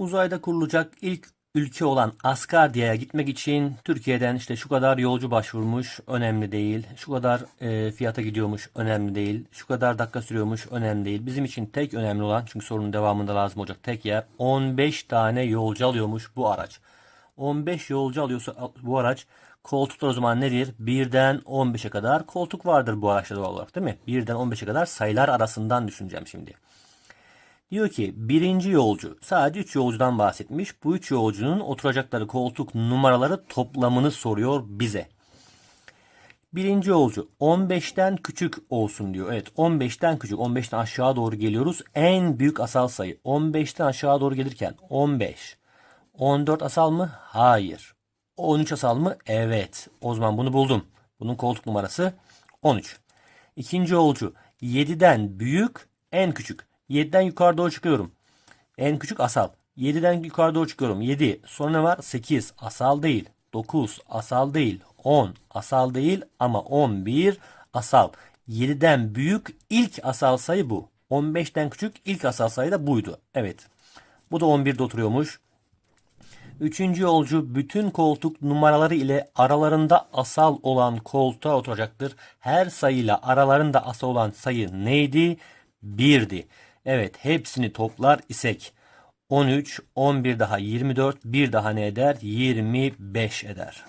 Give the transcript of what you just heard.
Uzayda kurulacak ilk ülke olan Asgardia'ya gitmek için Türkiye'den işte şu kadar yolcu başvurmuş önemli değil. Şu kadar e, fiyata gidiyormuş önemli değil. Şu kadar dakika sürüyormuş önemli değil. Bizim için tek önemli olan çünkü sorunun devamında lazım olacak tek yer 15 tane yolcu alıyormuş bu araç. 15 yolcu alıyorsa bu araç koltuklar o zaman nedir? 1'den 15'e kadar koltuk vardır bu araçta doğal olarak değil mi? 1'den 15'e kadar sayılar arasından düşüneceğim şimdi. Diyor ki birinci yolcu sadece 3 yolcudan bahsetmiş. Bu 3 yolcunun oturacakları koltuk numaraları toplamını soruyor bize. Birinci yolcu 15'ten küçük olsun diyor. Evet 15'ten küçük 15'ten aşağı doğru geliyoruz. En büyük asal sayı 15'ten aşağı doğru gelirken 15. 14 asal mı? Hayır. 13 asal mı? Evet. O zaman bunu buldum. Bunun koltuk numarası 13. İkinci yolcu 7'den büyük en küçük. 7'den yukarı doğru çıkıyorum. En küçük asal. 7'den yukarı doğru çıkıyorum. 7. Sonra ne var? 8. Asal değil. 9. Asal değil. 10. Asal değil ama 11 asal. 7'den büyük ilk asal sayı bu. 15'ten küçük ilk asal sayı da buydu. Evet. Bu da 11'de oturuyormuş. Üçüncü yolcu bütün koltuk numaraları ile aralarında asal olan koltuğa oturacaktır. Her sayıyla aralarında asal olan sayı neydi? 1'di. Evet hepsini toplar isek 13, 11 daha 24, bir daha ne eder? 25 eder.